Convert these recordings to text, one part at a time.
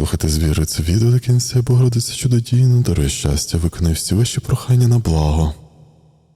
Слухайте з вірою це відео до кінця, Богородиця чудодійно, дарує щастя, виконай всі ваші прохання на благо.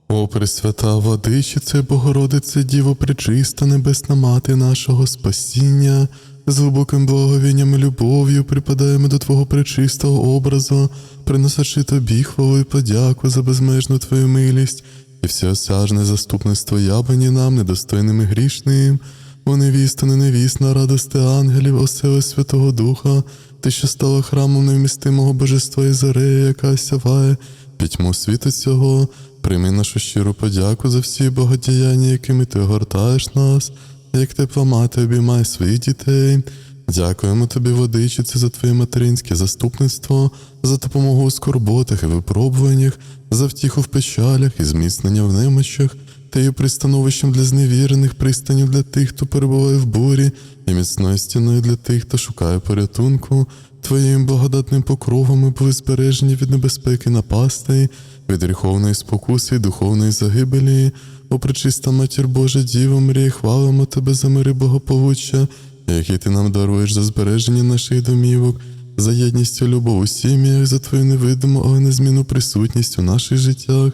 О, Пресвята Владичице, Богородице, Діво пречиста, небесна мати нашого спасіння, з глибоким благовінням і любов'ю припадаємо до Твого пречистого образу, приносячи Тобі хвалу і подяку за безмежну Твою милість і всеосяжне заступництво яблені нам, недостойним і грішним. О невіста, не невісна, радости ангелів, осели Святого Духа, ти, що стала храмом невмістимого божества Ізарея, яка сяває пітьму світу цього, прийми нашу щиру подяку за всі богодіяння, якими ти огортаєш нас, як тепла мати обіймає своїх дітей. Дякуємо тобі, водичице, за твоє материнське заступництво, за допомогу у скорботах і випробуваннях, за втіху в печалях і зміцнення в немочах. Ти є пристановищем для зневірених, пристанів для тих, хто перебуває в бурі, і міцною стіною для тих, хто шукає порятунку. Твоїм благодатним покровом ми були збережені від небезпеки напастей, від гріховної спокуси і духовної загибелі. О, пречиста матір Божа Діво, мрій, хвалимо тебе за мири благополуччя, які ти нам даруєш за збереження наших домівок, за єдність любов у сім'ях, за твою невидиму, але незмінну присутність у наших життях.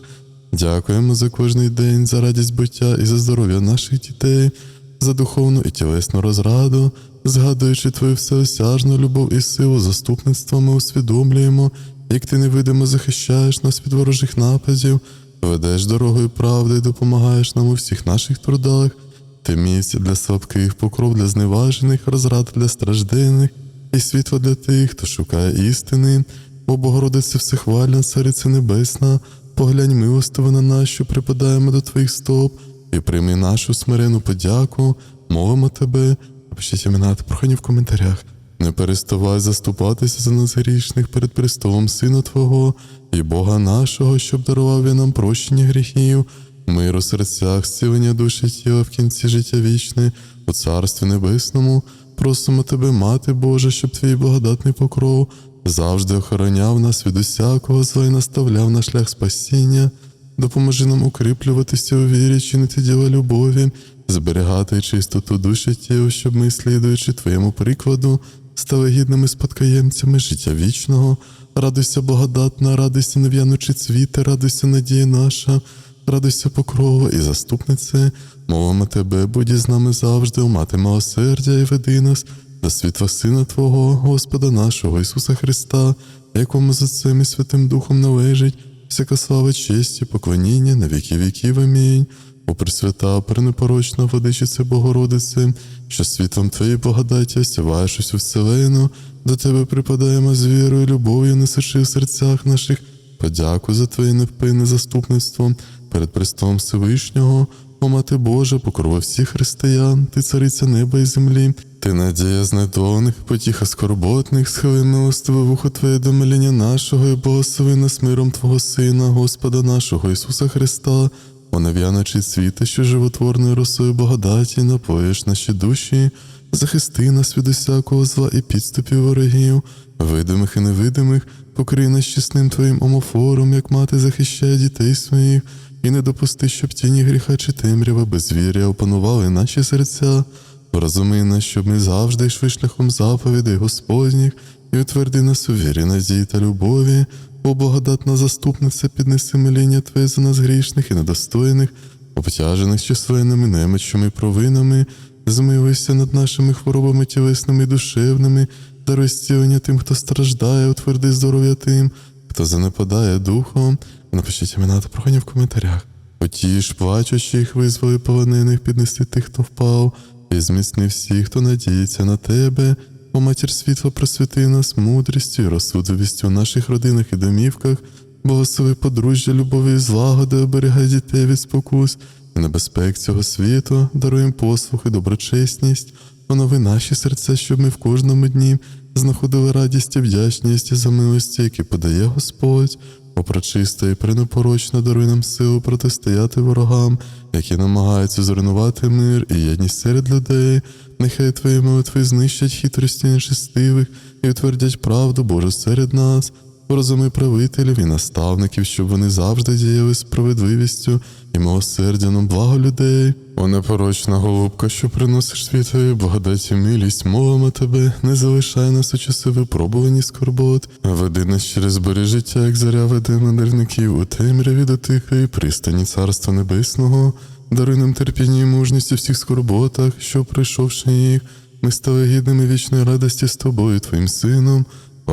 Дякуємо за кожний день, за радість буття і за здоров'я наших дітей, за духовну і тілесну розраду, згадуючи твою всеосяжну любов і силу заступництва, ми усвідомлюємо, як ти невидимо захищаєш нас від ворожих нападів, ведеш дорогою правди і допомагаєш нам у всіх наших трудах. Ти місце для слабких, покров для зневажених, розрада для страждених і світло для тих, хто шукає істини. О Богородице всехвальна, Цариця Небесна, поглянь милостиво на нас, що припадаємо до Твоїх стоп, і прийми нашу смирену подяку, мовимо Тебе, напишіть імена та прохання в коментарях. Не переставай заступатися за нас грішних перед престолом Сина Твого і Бога нашого, щоб дарував він нам прощення гріхів, мир у серцях, зцілення душі тіла в кінці життя вічне, у Царстві Небесному. Просимо Тебе, Мати Божа, щоб твій благодатний покров завжди охороняв нас від усякого зла і наставляв на шлях спасіння. Допоможи нам укріплюватися у вірі, чинити діла любові, зберігати чистоту душі тіл, щоб ми, слідуючи Твоєму прикладу, стали гідними спадкоємцями життя вічного. Радуйся, благодатна, радуйся, нев'янучи цвіти, радуйся, надія наша, радуйся покрова і заступнице. Мовимо Тебе, будь із нами завжди, мати милосердя і веди нас до світла Сина Твого, Господа нашого Ісуса Христа, якому за цим і Святим Духом належить, всяка слава, честь і поклоніння на віки віків. Амінь. О Пресвята, пренепорочна водичице Богородице, що світлом Твоєї благодаті осяваєш усю вселену, до Тебе припадаємо з вірою, любов'ю, несучи в серцях наших подяку за Твоє невпинне заступництво перед престолом Всевишнього. О, Мати Божа, покрова всіх християн, ти цариця неба і землі, ти надія знедолених, потіха скорботних, схили милостиве вухо Твоє до моління нашого і благослови нас миром Твого Сина, Господа нашого Ісуса Христа, о нев'яночий світи, що животворною росою благодаті напоїш наші душі, захисти нас від усякого зла і підступів ворогів, видимих і невидимих, покрий нас чесним Твоїм омофором, як мати захищає дітей своїх, і не допусти, щоб тіні гріха чи темрява безвір'я опанували наші серця. Вразуми нас, щоб ми завжди йшли шляхом заповідей Господніх і утверди нас у вірі, надії та любові, о благодатна заступниця, піднеси моління Твоє за нас грішних і недостойних, обтяжених численними немочами і провинами, змилуйся над нашими хворобами тілесними і душевними, даруй зцілення тим, хто страждає, утверди здоров'я тим, хто занепадає духом. Напишіть імена та прохання в коментарях. Потіж, плачучих, визволи полонених, піднести тих, хто впав, і зміцни всіх, хто надіється на тебе. О матір світла, просвіти нас мудрістю і розсудливістю у наших родинах і домівках, благослови подружжя, любові і злагоди, оберігай дітей від спокус і небезпек цього світу, даруй їм послух і доброчесність, онови наші серця, щоб ми в кожному дні знаходили радість і вдячність за милості, які подає Господь. О, і пренепорочна даруй нам силу протистояти ворогам, які намагаються зруйнувати мир і єдність серед людей. Нехай твої молитви знищать хитрості нечестивих і утвердять правду Божу серед нас. Розуми правителів і наставників, щоб вони завжди діяли справедливістю і милосердям благо людей. О непорочна голубка, що приносиш світові благодаті милість, мовимо тебе, не залишай нас у часи випробувані скорбот, а веди нас через бери життя, як заря веде мандрівників у темряві до тихої пристані Царства Небесного, даруй нам терпіння і мужність у всіх скорботах, що пройшовши їх, ми стали гідними вічної радості з тобою, твоїм сином.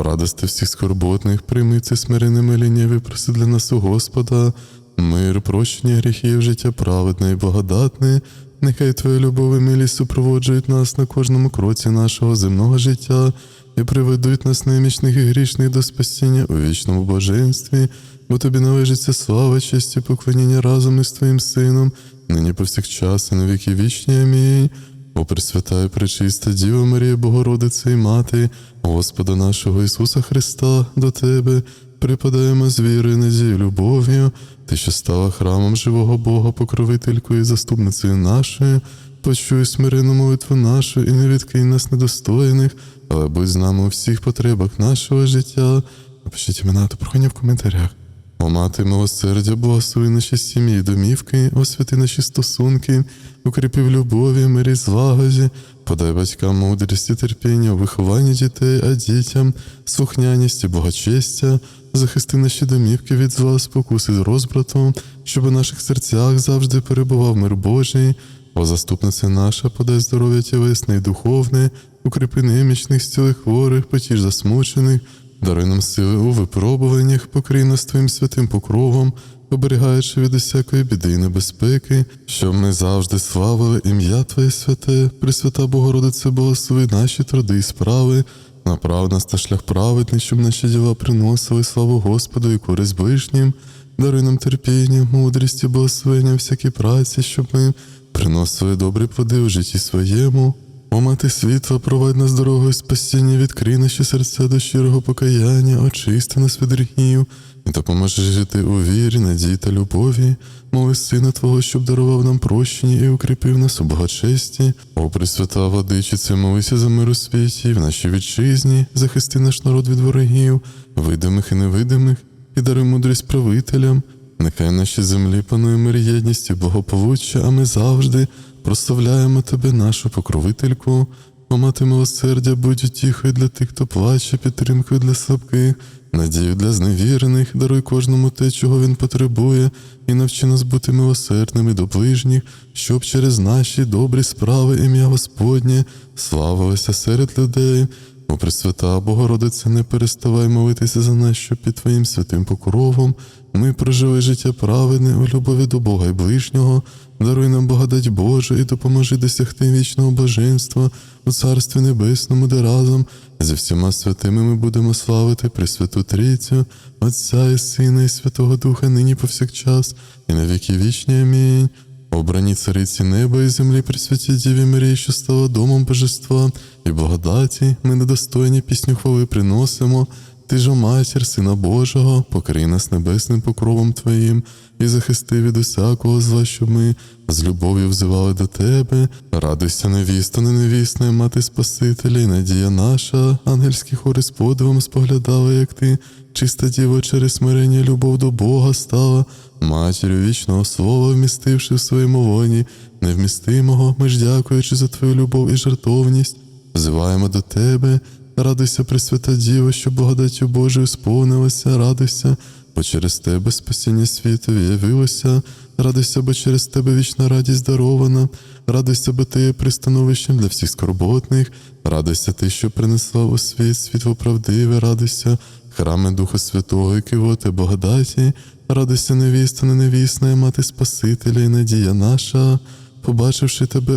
Радости всіх скорботних, прийми це смиреними лінєві, проси для нас у Господа, мир, прощення гріхів, життя праведне і благодатне, нехай Твоя любов і милість супроводжують нас на кожному кроці нашого земного життя і приведуть нас немічних і грішних до спасіння у вічному блаженстві, бо тобі належиться слава, честь і поклоніння разом із Твоїм Сином, нині повсякчас і на віки вічні. Амінь. О Пресвята пречиста Діва Марія, Богородице і Мати, Господа нашого Ісуса Христа, до Тебе припадаємо з вірою, надією, любов'ю, Ти, що стала храмом живого Бога, покровителькою і заступницею нашою, почуй смиренну молитву нашу і не відкинь нас недостойних, але будь з нами у всіх потребах нашого життя. Напишіть імена та прохання в коментарях. О мати милосердя, благослови наші сім'ї, і домівки, освяти наші стосунки, укріпи в любові, мирі, злагоді, подай батькам мудрість і терпіння у вихованні дітей, а дітям слухняність і благочестя, захисти наші домівки від зла, спокуси з розбратом, щоб у наших серцях завжди перебував мир Божий. О заступниця наша, подай здоров'я тілесне і духовне, укріпи немічних, зціли хворих, потіж засмучених, Даруй нам сили у випробуваннях, покрий нас твоїм святим покровом, оберігаючи від усякої біди і небезпеки, щоб ми завжди славили ім'я Твоє святе, Пресвята Богородице, благослови наші труди і справи, направ нас на шлях праведний, щоб наші діла приносили славу Господу і користь ближнім. Даруй нам терпіння, мудрість і благословення всякій праці, щоб ми приносили добрі плоди у житті своєму. О мати світла, провадь нас дорогою спасіння, відкрий наші серця до щирого покаяння, очисти нас від гріхів і допоможи жити у вірі, надії та любові, мови Сина Твого, щоб дарував нам прощення і укріпив нас у благочесті. О Пресвята Владичице, молися за мир у світі, в нашій вітчизні, захисти наш народ від ворогів, видимих і невидимих, і даруй мудрість правителям. Нехай на нашій землі панує мир, єдність і благополуччя, а ми завжди прославляємо тебе, нашу покровительку. О мати милосердя, будь утіхою для тих, хто плаче, підтримкою для слабких, надію для зневірених, даруй кожному те, чого він потребує, і навчи нас бути милосердними до ближніх, щоб через наші добрі справи ім'я Господнє славилося серед людей. О Пресвята Богородице, не переставай молитися за нас, щоб під Твоїм святим покровом ми прожили життя праведне у любові до Бога і ближнього, даруй нам благодать Божу і допоможи досягти вічного блаженства у Царстві Небесному, де разом зі всіма святими ми будемо славити Пресвяту Трійцю, Отця і Сина, і Святого Духа, нині повсякчас, і на віки вічні. Амінь. Обрані цариці неба і землі при святій Діві Марії, що стала домом божества і благодаті, ми недостойні пісню хвали приносимо. Ти ж, о матір, Сина Божого, покрий нас небесним покровом Твоїм і захисти від усякого зла, щоб ми з любов'ю взивали до Тебе. Радуйся, невіста, не невісна, мати Спасителя, і надія наша, ангельські хори з подивом споглядали, як ти, чиста діва, через смирення, любов до Бога стала, матір'ю вічного слова, вмістивши в своєму воні, невмістимого, ми ж дякуючи за Твою любов і жертовність, взиваємо до Тебе. Радуйся, Пресвята Діва, що благодаттю Божою сповнилася, радуйся, бо через тебе спасіння світу явилося, радуйся, бо через тебе вічна радість дарована, радуйся, бо ти є пристановищем для всіх скорботних, радуйся ти, що принесла у світ світло правдиве, радуйся, храми Духа Святого і кивоти благодаті, радуйся, невіста, не невісна, мати Спасителя і надія наша. Побачивши тебе,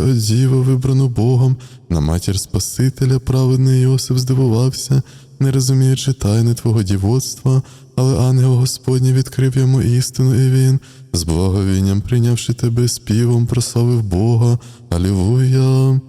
о вибрану Богом, на матір Спасителя, праведний Йосип здивувався, не розуміючи тайни Твого дівоцтва, але ангел Господній відкрив йому істину, і він, з благовінням прийнявши тебе співом, прославив Бога. Алілуя!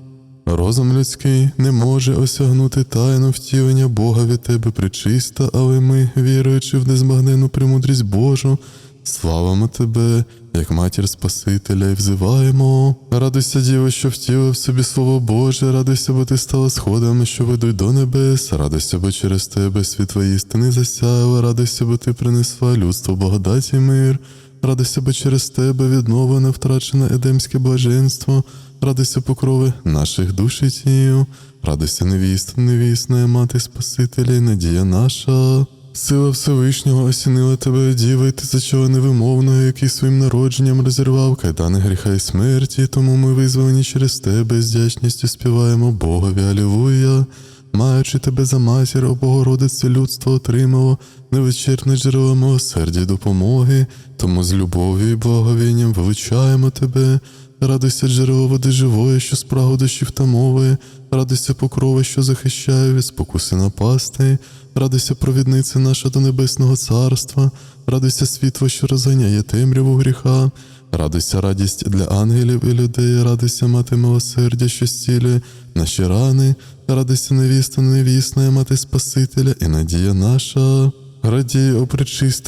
Розум людський не може осягнути тайну втілення Бога від тебе причиста, але ми, віруючи в незбагненну премудрість Божу, славимо тебе, як матір Спасителя, і взиваємо. Радуйся, Діво, що втілив в собі Слово Боже, радуйся, бо ти стала сходами, що ведуть до небес, радуйся, бо через тебе світло істини засяяло, радуйся, бо ти принесла людство благодаті і мир. Радуйся, бо через тебе відновлене втрачене едемське блаженство, радуйся покрови наших душ і тіл, радуйся невіста, невісна, мати Спасителя, і надія наша. Сила Всевишнього осінила тебе, діва, і ти зачала невимовного, який своїм народженням розірвав кайдани гріха і смерті, тому ми визволені через тебе з вдячністю співаємо Богові, Алілуя. Маючи тебе за матір, о Богородице, людство отримало невичерпне джерело милосердя й допомоги, тому з любов'ю і благовінням величаємо тебе. Радуйся джерело води живої, що спрагу душі втамовує, радуйся покрови, що захищає від спокуси напасти, радуйся провідниця наша до небесного царства, радуйся світло, що розганяє темряву гріха, радуйся радість для ангелів і людей, радуйся мати милосердя, що зцілює наші рани, радуйся невіста, невісна, мати Спасителя і надія наша. Радій, о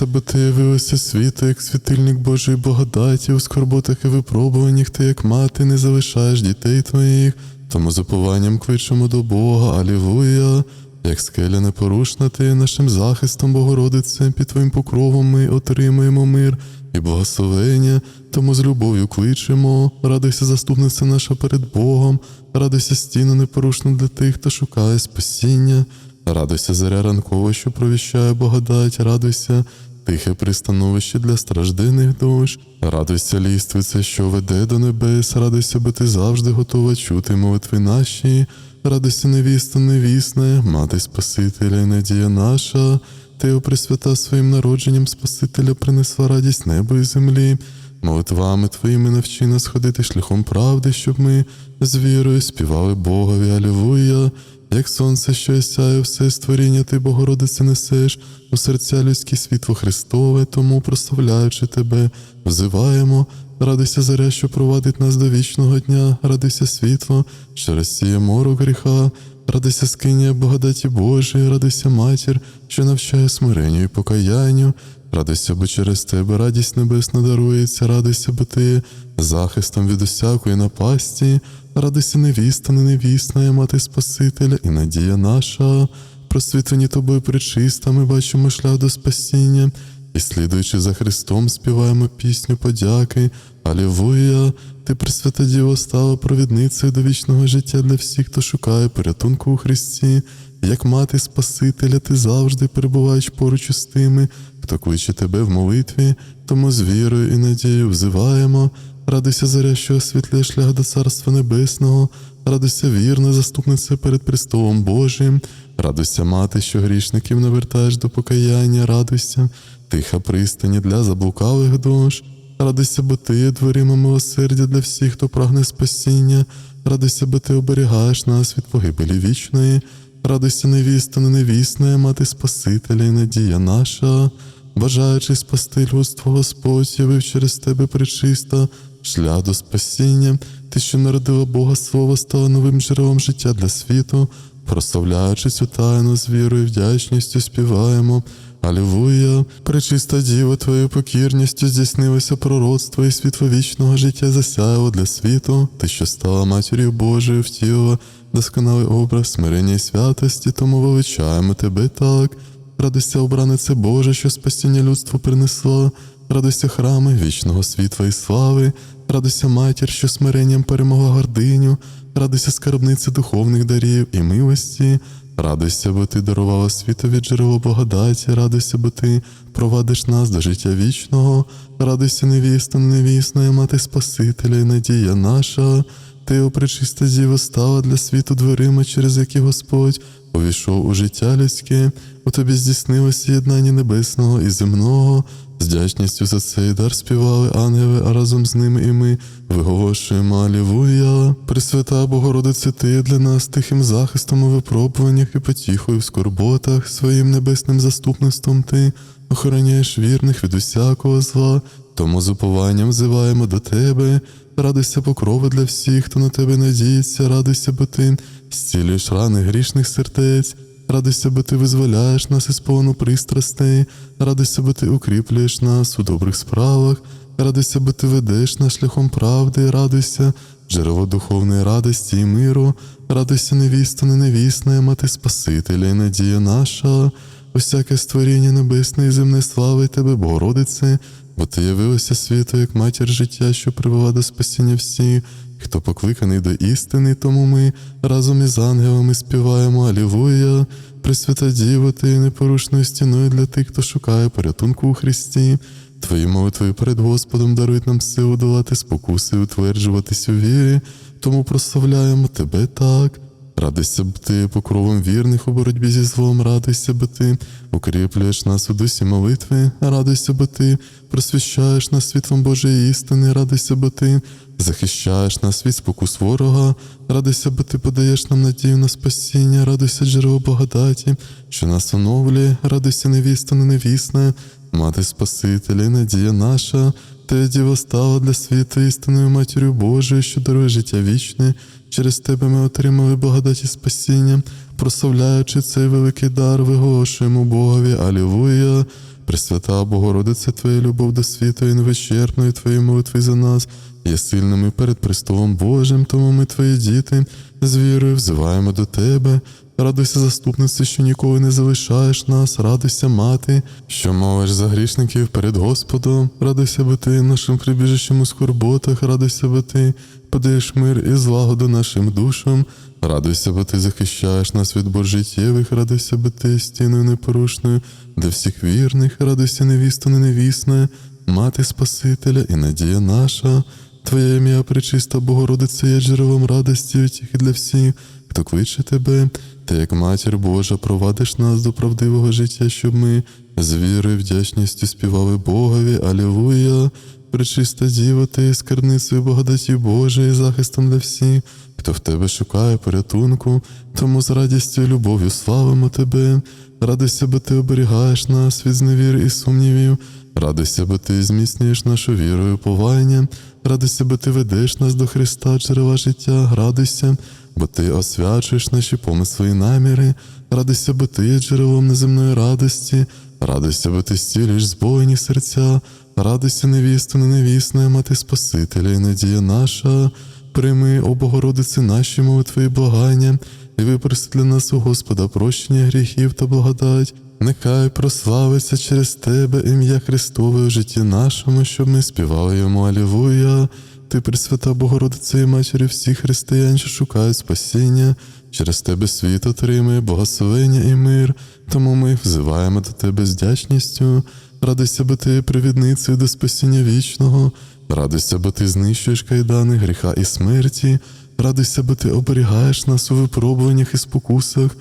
бо ти явилася світу, як світильник Божої благодаті, у скорботах і випробуваннях ти, як мати, не залишаєш дітей твоїх, тому запованням кличемо до Бога, Алілуя. Як скеля непорушна, ти нашим захистом, Богородице, під твоїм покровом ми отримуємо мир і благословення, тому з любов'ю кличемо, радуйся, заступниця наша перед Богом, радуйся стіну непорушну для тих, хто шукає спасіння. Радуйся, заря ранкова, що провіщає благодать, радуйся, тихе пристановище для страждених душ, радуйся, ліствиця, що веде до небес, радуйся, бо ти завжди готова чути молитви наші, радуйся, невіста, невісне, мати Спасителя і надія наша. Ти, о Пресвята, своїм народженням Спасителя принесла радість небу і землі. Молитвами твоїми навчи нас ходити шляхом правди, щоб ми з вірою співали Богові, Алілуя. Як сонце, що осяє все створіння, ти, Богородице, несеш у серця людські світло Христове, тому, прославляючи тебе, взиваємо, радуйся заря, що провадить нас до вічного дня, радуйся світло, що розсіє морок гріха, радуйся скиня благодаті Божої, радуйся матір, що навчає смиренню і покаянню. Радуйся, бо через тебе радість небесна дарується, радуйся, бо ти захистом від усякої напасті, радуйся невіста, не невісна, мати Спасителя і надія наша. Просвітлені тобою причиста, ми бачимо шлях до спасіння, і слідуючи за Христом, співаємо пісню подяки. Алілуя! Ти, Пресвята Діво, стала провідницею до вічного життя для всіх, хто шукає порятунку у Христі. Як мати Спасителя, ти завжди перебуваєш поруч із тими, хто кличе тебе в молитві, тому з вірою і надією взиваємо. Радуйся, заря, що освітлює шлях до Царства Небесного, радуйся, вірна, заступниця перед престолом Божим, радуйся, мати, що грішників навертаєш до покаяння, радуйся, тиха пристані для заблукалих душ. Радуйся, бо ти є милосердя для всіх, хто прагне спасіння, радуйся, бо ти оберігаєш нас від погибелі вічної, радуйся, невіста, не невісна, мати Спасителя і надія наша, бажаючи спасти людство, Господь явив через тебе причиста, шлях до спасіння, ти, що народила Бога Слово, стала новим джерелом життя для світу, прославляючи цю тайну з вірою і вдячністю співаємо. Алілуя, пречиста діва, твоєю покірністю здійснилося пророцтво і світло вічного життя засяяло для світу, ти, що стала матір'ю Божою, втілила досконалий образ смирення і святості, тому величаємо тебе так. Радуйся, обранице Боже, що спасіння людству принесла, радуйся храми вічного світла і слави, радуйся матір, що смиренням перемогла гординю, радуйся скарбнице духовних дарів і милості. Радуйся, бо ти дарувала світові джерело благодаті, радуйся, бо ти провадиш нас до життя вічного, радуйся, невіста, невісна, мати Спасителя і надія наша. Ти, о пречиста діва, стала для світу дверима, через які Господь увійшов у життя людське, у тобі здійснилося єднання небесного і земного. З вдячністю за цей дар співали ангели, а разом з ними і ми виголошуємо Алілуя. Пресвята Богородице, ти для нас тихим захистом у випробуваннях і потіхою в скорботах, своїм небесним заступництвом ти охороняєш вірних від усякого зла, тому з упованням взиваємо до тебе. Радуйся покрови для всіх, хто на тебе надіється, радуйся, бо ти зцілюєш рани грішних сердець. Радуйся, бо ти визволяєш нас із повну пристрастей, радуйся, бо ти укріплюєш нас у добрих справах, радуйся, бо ти ведеш нас шляхом правди, радуйся, джерело духовної радості і миру, радуйся, невіста, не невісна, мати Спасителя і надія наша, усяке створіння небесне і земне слави Тебе, Богородице, бо Ти явилася світу, як матір життя, що привела до спасіння всіх, хто покликаний до істини, тому ми разом із ангелами співаємо Алілуя, Пресвята Діво, ти є непорушною стіною для тих, хто шукає порятунку у Христі. Твої молитви перед Господом дарують нам силу долати спокуси і утверджуватись у вірі, тому прославляємо Тебе так. Радуйся, бо ти покровом вірних у боротьбі зі злом, радуйся, бо ти укріплюєш нас у дусі молитви, радуйся, бо ти просвіщаєш нас світлом Божої істини, радуйся, бо ти захищаєш нас від спокус ворога, радуйся, бо ти подаєш нам надію на спасіння, радуйся, джерело благодаті, що нас оновлює, радуйся, невіста, не невісна, мати Спасителя, надія наша, ти діва стала для світу істинною матір'ю Божою, що дарує життя вічне. Через тебе ми отримали благодаті спасіння, прославляючи цей великий дар, виголошуємо Богові. Алілуя! Пресвята Богородиця, Твоя любов до світу і невичерпної Твої молитви за нас є сильними перед престолом Божим, тому ми, Твої діти, з вірою взиваємо до Тебе. Радуйся, заступниці, що ніколи не залишаєш нас, радуйся, мати, що молиш за грішників перед Господом, радуйся, бо ти нашим прибіжищем у скорботах, радуйся, бо ти подаєш мир і злагоду нашим душам, радуйся, бо ти захищаєш нас від боржиттєвих, радуйся, бо ти стіною непорушною для всіх вірних, радуйся, невісто, не невісна, мати Спасителя і надія наша. Твоє ім'я, пречиста Богородиця, є джерелом радості утіхи для всіх, хто кличе тебе, ти, як матір Божа, провадиш нас до правдивого життя, щоб ми з вірою вдячністю співали Богові. Алілуя! Пречиста Діва, ти скарницею благодаті Божої, захистом для всіх, хто в тебе шукає порятунку, тому з радістю і любов'ю славимо тебе. Радуйся, бо ти оберігаєш нас від зневір і сумнівів. Радуйся, бо ти зміцнюєш нашу віру і уповання. Радуйся, бо ти ведеш нас до Христа, джерела життя, радуйся, бо ти освячуєш наші помисли і наміри. Радуйся, бо ти є джерелом неземної радості. Радуйся, бо ти стілюєш збоєні серця. Радуйся, невісто, не невісна, мати Спасителя і надія наша. Прийми, о Богородиці, наші молитви і благання, і випроси для нас у Господа прощення гріхів та благодать. Нехай прославиться через тебе ім'я Христове у житті нашому, щоб ми співали йому Алілуя. Ти, Пресвята Богородиця і матері всіх християн, що шукають спасіння, через тебе світ отримує благословення і мир, тому ми взиваємо до тебе з вдячністю. Радуйся, бо ти привідницею до спасіння вічного, радуйся, бо ти знищуєш кайдани гріха і смерті, радуйся, бо ти оберігаєш нас у випробуваннях і спокусах.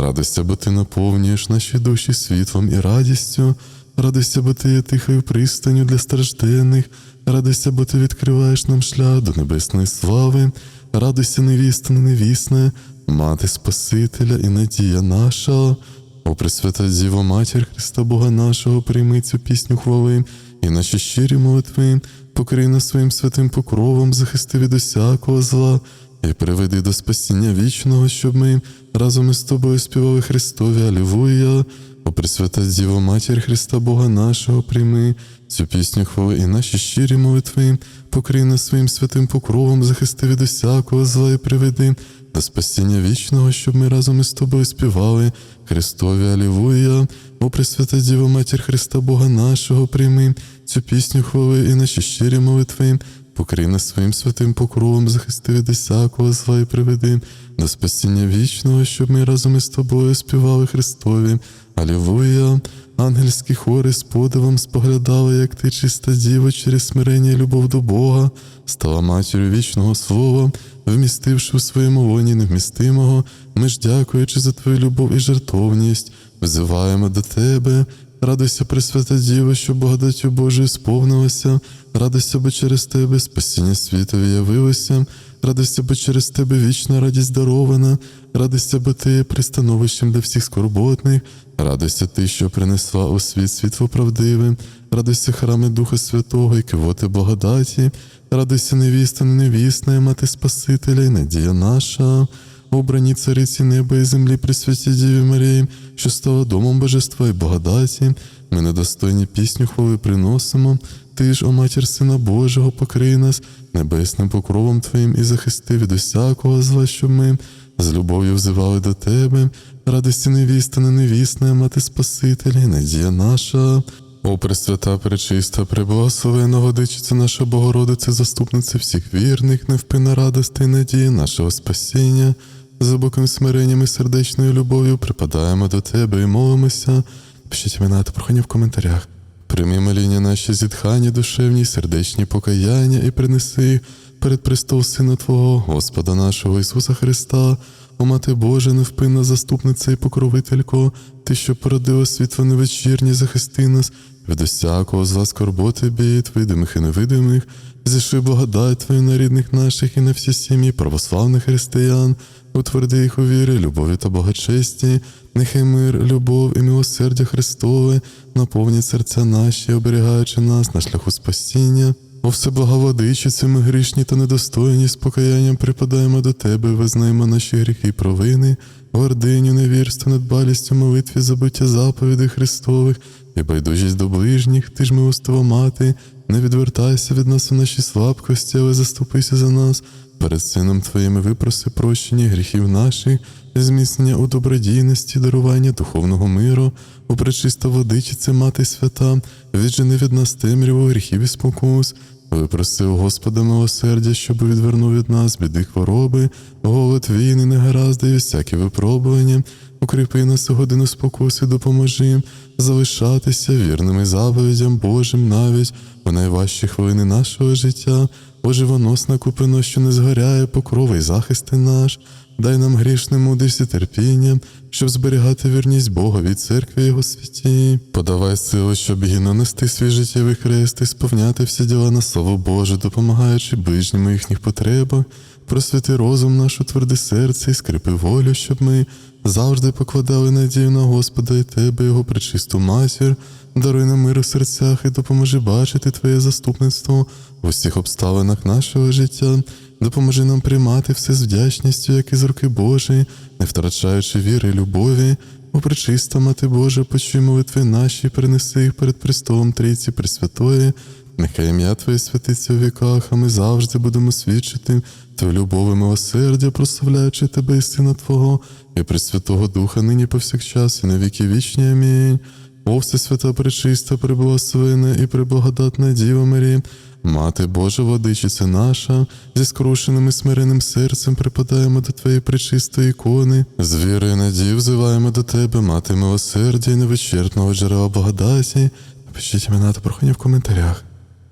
Радуйся, бо ти наповнюєш наші душі світлом і радістю, радуйся, бо ти є тихою пристанню для стражденних, радуйся, бо ти відкриваєш нам шлях до небесної слави, радуйся, невіста, невісна, мати Спасителя і надія наша. О, Пресвята Діво, Матір Христа Бога нашого, прийми цю пісню хвали і наші щирі молитви, покрий нас своїм святим покровом, захисти від усякого зла і приведи до спасіння вічного, щоб ми разом із тобою співали Христові Алілуя. О Пресвята Діво, Матір Христа Бога нашого, прийми цю пісню хвали і наші щирі молитви, покрий нас своїм святим покровом, захисти від усякого зла і приведи до спасіння вічного, щоб ми разом із тобою співали Христові Алілуя. О Пресвята Діво, Матір Христа Бога нашого, прийми цю пісню хвали і наші щирі молитви, покрий нас своїм святим покровом, захисти від усякого зла і приведи до спасіння вічного, щоб ми разом із тобою співали Христові. Алілуя! Ангельські хори з подивом споглядали, як ти, чиста діва, через смирення і любов до Бога, стала матір'ю вічного слова, вмістивши у своєму воні невмістимого, ми ж, дякуючи за твою любов і жертовність, взиваємо до тебе. Радуйся, Пресвята Діва, що благодаттю Божою сповнилася, радуйся, бо через тебе спасіння світові явилося, радуйся, бо через тебе вічна радість дарована, радуйся, бо ти пристановищем для всіх скорботних, радуйся ти, що принесла у світ світло правдиве, радуйся, храми Духа Святого і кивоти благодаті, радуйся, невіста, невісна, мати Спасителя і надія наша. Обрані цариці неба і землі при святі Діві Марії, що стала домом божества і благодаті. Ми недостойні пісню хвали приносимо. Ти ж, о матір Сина Божого, покрий нас небесним покровом Твоїм і захисти від усякого зла, що ми з любов'ю взивали до Тебе, радості невіста, не невісна, мати Спасителя, і надія наша. О, Пресвята, пречиста, преблагословена Годичиця наша Богородиця, заступниця всіх вірних, невпинна радости і надія нашого спасіння. За боком смиренням і сердечною любов'ю припадаємо до Тебе і молимося. Пишіть імена та прохання в коментарях. Прийми моління наші зітхання, душевні, сердечні покаяння і принеси перед престол Сина Твого, Господа нашого Ісуса Христа, о Мати Божа, невпинна заступниця і покровителько, Ти, що породила світло невечірні, захисти нас від усякого зла скорботи бід, видимих і невидимих, зішли благодать Твою на рідних наших і на всі сім'ї православних християн, утверди їх у вірі, любові та благочесті, нехай мир, любов і милосердя Христове наповнять серця наші, оберігаючи нас на шляху спасіння. О всеблаговодичице, ми грішні та недостойні, з покаянням припадаємо до Тебе, визнаємо наші гріхи й провини, гординю, невірство, недбалістю, молитві, забуття заповідей Христових і байдужість до ближніх, ти ж милостива мати, не відвертайся від нас у нашій слабкості, але заступися за нас. Перед Сином Твоїм випроси прощення гріхів наших, зміцнення у добродійності, дарування духовного миру, у пречиста водичице, мати свята, віджени від нас темряву гріхів і спокус. Випроси у Господа милосердя, щоб відвернув від нас біди хвороби, голод війни, негаразди і всякі випробування. Укріпи нас у годину спокуси, допоможи залишатися вірними заповідям Божим навіть у найважчі хвилини нашого життя. О, живоносна купино, що не згоряє, покрова й захисти наш. Дай нам грішним мудрість і терпіння, щоб зберігати вірність Богові, церкві Його святі. Подавай силу, щоб гідно нести свій життєвий хрест і сповняти всі діла на слово Боже, допомагаючи ближнім їхніх потребах. Просвіти розум наш, утверди серце і скрипи волю, щоб ми завжди покладали надію на Господа і Тебе, Його пречисту матір. Даруй нам мир у серцях і допоможи бачити Твоє заступництво в усіх обставинах нашого життя. Допоможи нам приймати все з вдячністю, як із руки Божої, не втрачаючи віри і любові. О, пречиста мати Божа, почуй молитви наші, принеси їх перед престолом Трійці Пресвятої. Нехай ім'я Твоє святиться у віках, а ми завжди будемо свідчити Твою любов і милосердя, прославляючи Тебе і Сина Твого, і Пресвятого Духа, нині повсякчас, і на віки вічні. Амінь. О, Всесвята пречиста, преблагословена і преблагодатна Діва Марія, Мати Божа, владичиця наша, зі скрушеним і смиреним серцем припадаємо до Твоєї пречистої ікони, з вірою і надією взиваємо до Тебе, мати милосердя і невичерпного джерела благодаті. Напишіть імена та прохання в коментарях.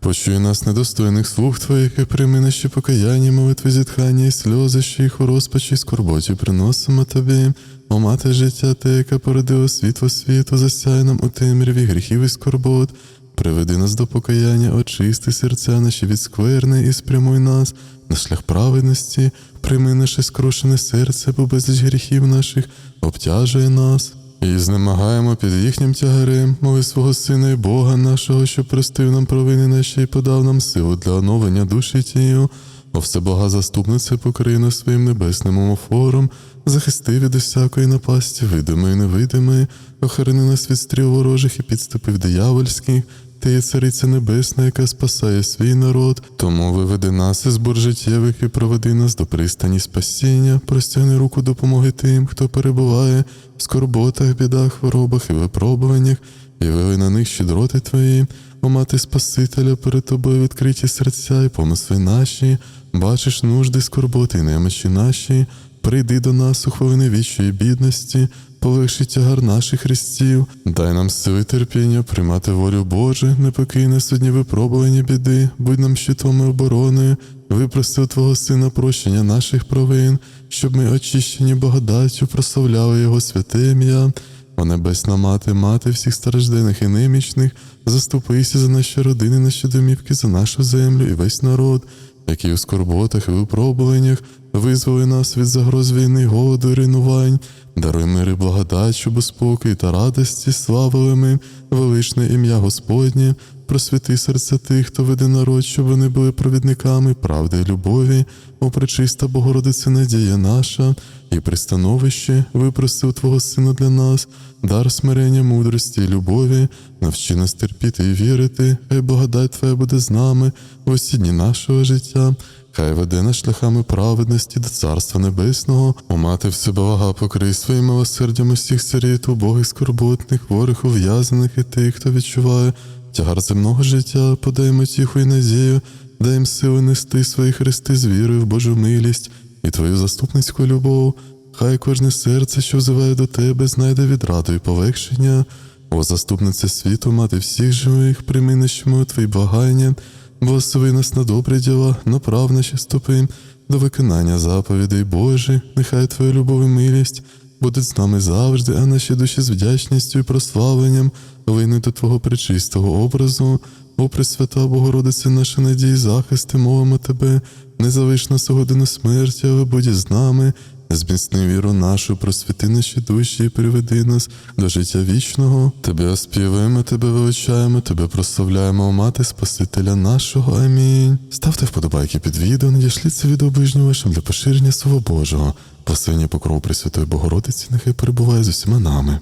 Почуй нас, недостойних слуг Твоїх, і прийми наші покаяння, молитви, зітхання і сльози, що їх у розпачі і скорботі приносимо Тобі. О мати життя, Те, яка породила світло світу, засяй нам у темряві гріхів і скорбот. Приведи нас до покаяння, очисти серця наші від скверни і спрямуй нас на шлях праведності, прийми наше скрушене серце, бо безліч гріхів наших обтяжує нас. І знемагаємо під їхнім тягарем, мови свого Сина і Бога нашого, що простив нам провини наші і подав нам силу для оновлення душі тію. бо все Бога заступниця покрий нас своїм небесним омофором, захисти від усякої напасті, видимої і невидимої, охорони нас від стріл ворожих і підступів диявольських. Ти є цариця небесна, яка спасає свій народ, тому виведи нас із бур життєвих і проведи нас до пристані спасіння, простягни руку допомоги тим, хто перебуває в скорботах, бідах, хворобах і випробуваннях, і вили на них щедроти твої, о мати Спасителя, перед тобою відкриті серця і помисли наші, бачиш нужди, скорботи і немочі наші, прийди до нас у хвилини вічої бідності, полегши тягар наших хрестів, дай нам сили терпіння, приймати волю Божу, не покинь нас одні випробувані біди, будь нам щитом і обороною, випроси у Твого Сина прощення наших провин, щоб ми, очищені благодаттю, прославляли Його святе ім'я. О небесна мати, мати всіх страждених і немічних, заступися за наші родини, наші домівки, за нашу землю і весь народ, який у скорботах і випробуваннях визволи нас від загроз війни, голоду і руйнувань. Даруй мир і благодать, щоб спокій та радості славили ми. Величне ім'я Господнє, просвіти серця тих, хто веде народ, щоб вони були провідниками правди і любові, о пречиста Богородице надія наша, і пристановище випросив Твого Сина для нас, дар смирення, мудрості і любові, навчи нас терпіти і вірити, хай благодать Твоя буде з нами в усі дні нашого життя. Хай веде нас шляхами праведності до Царства Небесного, о мати всеблага покрий своїм милосердям усіх царів, убогих скорботних, хворих, ув'язаних і тих, хто відчуває тягар земного життя, подай тіху і надію, дай їм сили нести свої хрести з вірою в Божу милість і Твою заступницьку любов. Хай кожне серце, що взиває до тебе, знайде відраду і полегшення. О, заступниця світу, мати всіх живих, прийми нащому твої благання, благослови нас на добрі діла, направ наші стопи до виконання заповідей Божих, нехай Твоя любов і милість будуть з нами завжди, а наші душі з вдячністю і прославленням вийнуть до Твого пречистого образу. О, Пресвята Богородице, наша надія і захист, і мовимо Тебе, не залиш нас у смерті, але будь з нами, зміцни віру нашу, просвіти наші душі і приведи нас до життя вічного. Тебе оспіваємо, Тебе величаємо, Тебе прославляємо, Мати Спасителя нашого. Амінь. Ставте вподобайки під відео, надішліть це відео ближнім вашим для поширення Слова Божого. Посильні покров Пресвятої Богородиці, нехай перебуває з усіма нами.